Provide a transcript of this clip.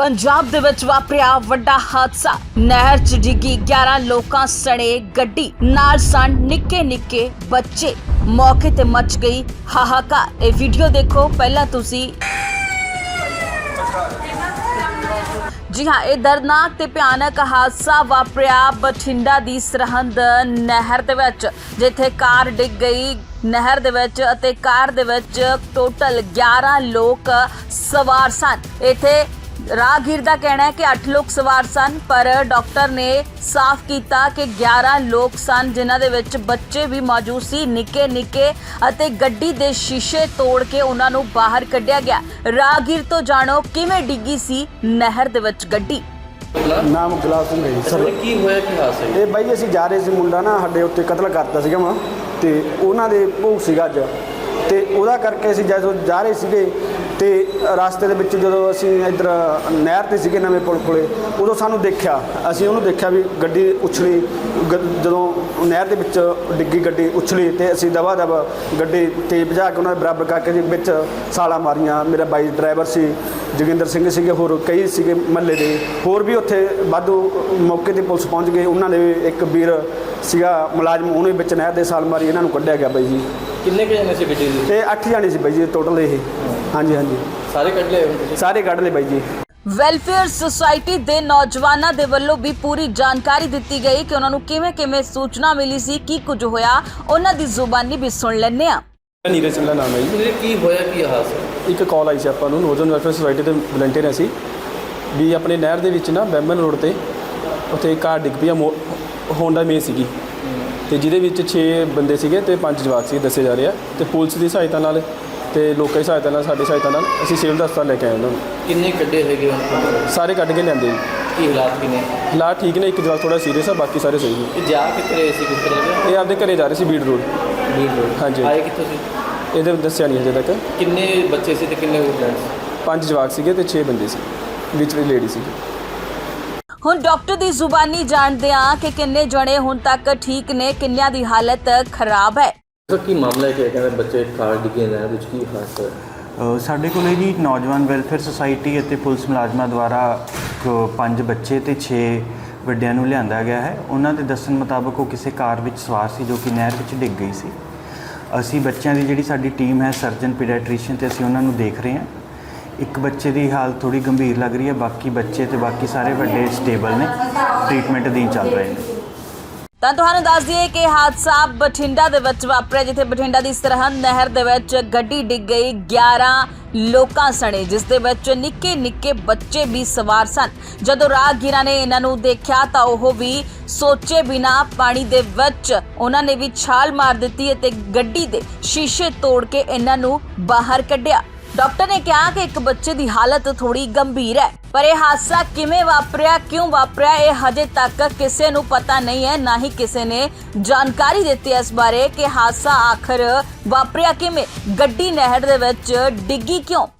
ਪੰਜਾਬ ਦੇ ਵਿੱਚ ਵਾਪਰਿਆ ਵੱਡਾ ਹਾਦਸਾ। ਨਹਿਰ 'ਚ ਡਿੱਗੀ 11 ਲੋਕਾਂ ਸਣੇ ਗੱਡੀ। ਨਾਲ ਸਨ ਨਿੱਕੇ ਨਿੱਕੇ ਬੱਚੇ। ਮੌਕੇ ਤੇ ਮਚ ਗਈ ਹਾਹਾਕਾਰ। ਇਹ ਵੀਡੀਓ ਦੇਖੋ, ਪਹਿਲਾਂ ਤੁਸੀਂ। ਜੀ ਹਾਂ, ਇਹ ਦਰਦਨਾਕ ਤੇ ਭਿਆਨਕ ਹਾਦਸਾ ਵਾਪਰਿਆ ਬਠਿੰਡਾ ਦੀ ਸਰਹੰਦ ਨਹਿਰ ਦੇ ਵਿੱਚ, ਜਿੱਥੇ ਕਾਰ ਡਿੱਗ ਗਈ ਨਹਿਰ ਦੇ ਵਿੱਚ ਅਤੇ ਕਾਰ ਦੇ ਵਿੱਚ ਟੋਟਲ 11 ਲੋਕ ਸਵਾਰ ਸਨ। ਇੱਥੇ ਰਾਹਗੀਰ ਦਾ ਕਹਿਣਾ ਹੈ ਕਿ 8 ਲੋਕ ਸਵਾਰ ਸਨ ਪਰ ਡਾਕਟਰ ਨੇ ਸਾਫ਼ ਕੀਤਾ ਕਿ 11 ਲੋਕ ਸਨ ਜਿਨ੍ਹਾਂ ਦੇ ਵਿੱਚ ਬੱਚੇ ਵੀ ਮੌਜੂਦ ਸੀ ਨਿੱਕੇ ਨਿੱਕੇ ਅਤੇ ਗੱਡੀ ਦੇ ਸ਼ੀਸ਼ੇ ਤੋੜ ਕੇ ਉਹਨਾਂ ਨੂੰ ਬਾਹਰ ਕੱਢਿਆ ਗਿਆ। ਰਾਹਗੀਰ ਤੋਂ ਜਾਣੋ ਕਿਵੇਂ ਡਿੱਗੀ ਸੀ ਨਹਿਰ ਦੇ ਵਿੱਚ ਗੱਡੀ। ਨਾਮ ਗੁਲਾਬ ਸਿੰਘ ਹੈ ਸਰ। ਕੀ ਹੋਇਆ ਕੀ ਹਾਦਸਾ? ਇਹ ਬਾਈ ਜੀ ਅਸੀਂ ਜਾ ਰਹੇ ਸੀ ਮੁੰਡਾ ਨਾ ਸਾਡੇ ਉੱਤੇ ਕਤਲ ਕਰਤਾ ਸੀਗਾ ਵਾ ਤੇ ਉਹਨਾਂ ਦੇ ਭੋਗ ਸੀਗਾ ਅੱਜ। ਤੇ ਉਹਦਾ ਕਰਕੇ ਅਸੀਂ ਜਦੋਂ ਜਾ ਰਹੇ ਸੀਗੇ ਤੇ ਰਸਤੇ ਦੇ ਵਿੱਚ ਜਦੋਂ ਅਸੀਂ ਇੱਧਰ ਨਹਿਰ ਤੇ ਸੀਗੇ ਨਵੇਂ ਪੁਲ ਕੋਲੇ ਉਦੋਂ ਸਾਨੂੰ ਦੇਖਿਆ ਅਸੀਂ ਉਹਨੂੰ ਦੇਖਿਆ ਵੀ ਗੱਡੀ ਉਛਲੀ ਜਦੋਂ ਨਹਿਰ ਦੇ ਵਿੱਚ ਡਿੱਗੀ ਗੱਡੀ ਉਛਲੀ ਤੇ ਅਸੀਂ ਦਵਾ ਦਵ ਗੱਡੀ ਤੇ ਭਜਾ ਕੇ ਉਹਨਾਂ ਦੇ ਬਰਾਬਰ ਕਰਕੇ ਜੀ ਵਿੱਚ ਸਾਲਾ ਮਾਰੀਆਂ। ਮੇਰਾ ਬਾਈ ਡਰਾਈਵਰ ਸੀ ਜੋਗਿੰਦਰ ਸਿੰਘ ਸੀਗੇ ਹੋਰ ਕਈ ਸੀਗੇ ਮਹੱਲੇ ਦੇ। ਹੋਰ ਵੀ ਉੱਥੇ ਵਾਧੂ ਮੌਕੇ ਤੇ ਪੁਲਿਸ ਪਹੁੰਚ ਗਈ ਉਹਨਾਂ ਨੇ ਇੱਕ ਵੀਰ ਸੀਗਾ ਮੁਲਾਜ਼ਮ ਉਹਨੇ ਵਿੱਚ ਨਹਿਰ ਦੇ ਸਾਲ ਮਾਰੀ ਇਹਨਾਂ ਨੂੰ ਕੱਢਿਆ ਗਿਆ ਬਾਈ ਜੀ। ਕਿੰਨੇ ਕੁ ਜਣੇ ਸੀ ਗੱਡੀ ਦੇ ਤੇ ਅੱਠ ਜਾਣੇ ਸੀ ਬਾਈ ਜੀ ਟੋਟਲ ਇਹ। ਹਾਂਜੀ ਹਾਂਜੀ। ਸਾਰੇ ਕੱਢ ਲਏ ਤੁਸੀਂ? ਸਾਰੇ ਕੱਢ ਲਏ ਬਾਈ ਜੀ। ਵੈਲਫੇਅਰ ਸੁਸਾਇਟੀ ਦੇ ਨੌਜਵਾਨਾਂ ਦੇ ਵੱਲੋਂ ਵੀ ਪੂਰੀ ਜਾਣਕਾਰੀ ਦਿੱਤੀ ਗਈ ਕਿ ਉਹਨਾਂ ਨੂੰ ਕਿਵੇਂ-ਕਿਵੇਂ ਸੂਚਨਾ ਮਿਲੀ ਸੀ ਕੀ ਕੁਝ ਹੋਇਆ ਉਹਨਾਂ ਦੀ ਜ਼ੁਬਾਨੀ ਵੀ ਸੁਣ ਲੈਂਦੇ ਹਾਂ। ਨੀਰਜ ਸਿੰਘ ਦਾ ਨਾਮ ਹੈ ਜੀ। ਵੀਰੇ ਕੀ ਹੋਇਆ ਕੀ ਹਾਦਸਾ ਇੱਕ ਕਾਲ ਆਈ ਸੀ ਆਪਾਂ ਨੂੰ ਨੋਰਦਰਨ ਵੈਲਫੇਅਰ ਸੁਸਾਇਟੀ ਦੇ ਵਲੰਟੀਅਰ ਅਸੀਂ। ਵੀ ਆਪਣੇ ਨਹਿਰ ਦੇ ਵਿੱਚ ਨਾ ਬੈਮਨ ਰੋਡ ਤੇ ਉੱਥੇ ਕਾਰ ਡਿੱਗ ਪਈ ਆ ਮੋ- ਹੋਂਡਾ ਮੇ ਸੀਗੀ। ਤੇ ਜਿਹਦੇ ਵਿੱਚ 6 ਬੰਦੇ ਸੀਗੇ ਤੇ 5 ਜਵਾਕ ਸੀ ਦੱਸੇ ਜਾ ਰਹੇ ਆ। ਤੇ ਪੁਲਿਸ ਦੀ ਸਹਾਇਤਾ ਨਾਲ ਤੇ ਲੋਕਾਂ ਦੀ ਸਹਾਇਤਾ ਨਾਲ ਸਾਡੀ ਸਹਾਇਤਾ ਨਾਲ ਅਸੀਂ ਸਿਵਲ ਹਸਪਤਾਲ ਲੈ ਕੇ ਆਏ ਉਹਨਾਂ ਨੂੰ। ਕਿੰਨੇ ਕੱਢੇ ਹੈਗੇ ਹੁਣ? ਸਾਰੇ ਕੱਢ ਕੇ ਲਿਆਂਦੇ। ਜੀ ਕੀ ਹਾਲਾਤ ਕਿਨੇ? ਹਾਲਾਤ ਠੀਕ ਨੇ ਇੱਕ ਜਵਾਕ ਥੋੜਾ ਸੀਰੀਅਸ ਆ ਬਾਕੀ ਸਾਰੇ ਸਹੀ ਨੇ। ਇਹ ਜਾ ਕਿੱਥੇ ਰਹੇ ਸੀ ਕਿਸ ਤਰ੍ਹਾਂ ਦੇ ਇਹ ਆਪਦੇ ਘਰੇ ਜਾ ਰਹੇ ਸੀ ਬੀੜ ਰੋਡ। ਰੋਡ। ਹਾਂਜੀ। ਆਏ ਕਿੱਥੋਂ ਸੀ? ਇਹਦੇ ਦੱਸਿਆ ਨਹੀਂ ਹਜੇ ਤੱਕ। ਕਿੰਨੇ ਬੱਚੇ ਸੀ ਤੇ ਕਿੰਨੇ ਸਟੂਡੈਂਟਸ ਪੰਜ ਜਵਾਕ ਸੀਗੇ ਤੇ 6 ਬੰਦੇ ਸੀ। ਵਿੱਚ ਵੀ ਲੇਡੀ ਸੀ ਹੁਣ ਡਾਕਟਰ ਦੀ ਜ਼ੁਬਾਨੀ ਜਾਣਦੇ ਹਾਂ ਕਿ ਕਿੰਨੇ ਜਣੇ ਹੁਣ ਤੱਕ ਠੀਕ ਨੇ ਕਿੰਨਿਆਂ ਦੀ ਹਾਲਤ ਖਰਾਬ ਹੈ। ਸਰ ਕੀ ਮਾਮਲਾ ਹੈ ਕਿ ਕਹਿੰਦੇ ਬੱਚੇ ਕਾਰ ਡਿੱਗੇ ਨੇ? ਵਿੱਚ ਕੀ ਹਾਦਸਾ ਹੈ? ਅ, ਸਾਡੇ ਕੋਲੇ ਜੀ ਨੌਜਵਾਨ ਵੈਲਫੇਅਰ ਸੁਸਾਇਟੀ ਅਤੇ ਪੁਲਿਸ ਮੁਲਾਜ਼ਮਾਂ ਦੁਆਰਾ ਕ- ਪੰਜ ਬੱਚੇ ਤੇ 6 ਵੱਡਿਆਂ ਨੂੰ ਲਿਆਂਦਾ ਗਿਆ ਹੈ। ਉਹਨਾਂ ਦੇ ਦੱਸਣ ਮੁਤਾਬਕ ਉਹ ਕਿਸੇ ਕਾਰ ਵਿੱਚ ਸਵਾਰ ਸੀ ਜੋ ਕਿ ਨਹਿਰ ਵਿੱਚ ਡਿੱਗ ਗਈ ਸੀ। ਅਸੀਂ ਬੱਚਿਆਂ ਦੀ ਜਿਹੜੀ ਸਾਡੀ ਟੀਮ ਹੈ ਸਰਜਨ ਪੀਡੀਆਟ੍ਰੀਸ਼ੀਅਨ ਤੇ ਅਸੀਂ ਉਹਨਾਂ ਨੂੰ ਦੇਖ ਰਹੇ ਹਾਂ। ਇੱਕ ਬੱਚੇ ਦੀ ਹਾਲਤ ਥੋੜੀ ਗੰਭੀਰ ਲੱਗ ਰਹੀ ਹੈ। ਬਾਕੀ ਬੱਚੇ ਤੇ ਬਾਕੀ ਸਾਰੇ ਵੱਡੇ ਸਟੇਬਲ ਨੇ। ਟ੍ਰੀਟਮੈਂਟ ਅਧੀਨ ਚੱਲ ਰਹੇ ਨੇ। ਤਾਂ ਤੁਹਾਨੂੰ ਦੱਸ ਦਈਏ ਕਿ ਹਾਦਸਾ ਬਠਿੰਡਾ ਦੇ ਵਿੱਚ ਵਾਪਰਿਆ, ਜਿੱਥੇ ਬਠਿੰਡਾ ਦੀ ਸਰਹੰਦ ਨਹਿਰ ਦੇ ਵਿੱਚ ਗੱਡੀ ਡਿੱਗ ਗਈ। 11 ਲੋਕਾਂ ਸਣੇ, ਜਿਸ ਦੇ ਵਿੱਚ ਨਿੱਕੇ ਨਿੱਕੇ ਬੱਚੇ ਵੀ ਸਵਾਰ ਸਨ। ਜਦੋਂ ਰਾਹਗੀਰਾਂ ਨੇ ਇਹਨਾਂ ਨੂੰ ਦੇਖਿਆ ਤਾਂ ਉਹ ਵੀ ਸੋਚੇ ਬਿਨਾ ਪਾਣੀ ਦੇ ਵਿੱਚ ਉਹਨਾਂ ਨੇ ਵੀ ਛਾਲ ਮਾਰ ਦਿੱਤੀ ਅਤੇ ਗੱਡੀ ਦੇ ਸ਼ੀਸ਼ੇ ਤੋੜ ਕੇ ਇਹਨਾਂ ਨੂੰ ਬਾਹਰ ਕੱਢਿਆ। ਡਾਕਟਰ ਨੇ ਕਿਹਾ ਕਿ ਇੱਕ ਬੱਚੇ ਦੀ ਹਾਲਤ ਥੋੜੀ ਗੰਭੀਰ ਹੈ, ਪਰ ਇਹ ਹਾਦਸਾ ਕਿਵੇਂ ਵਾਪਰਿਆ, ਕਿਉਂ ਵਾਪਰਿਆ, ਇਹ ਹਜੇ ਤੱਕ ਕਿਸੇ ਨੂੰ ਪਤਾ ਨਹੀਂ ਹੈ, ਨਾ ਹੀ ਕਿਸੇ ਨੇ ਜਾਣਕਾਰੀ ਦਿੱਤੀ ਇਸ ਬਾਰੇ ਕਿ ਹਾਦਸਾ ਆਖਰ ਵਾਪਰਿਆ ਕਿਵੇਂ। ਗੱਡੀ ਨਹਿਰ ਦੇ ਵਿੱਚ ਡਿੱਗੀ ਕਿਉਂ?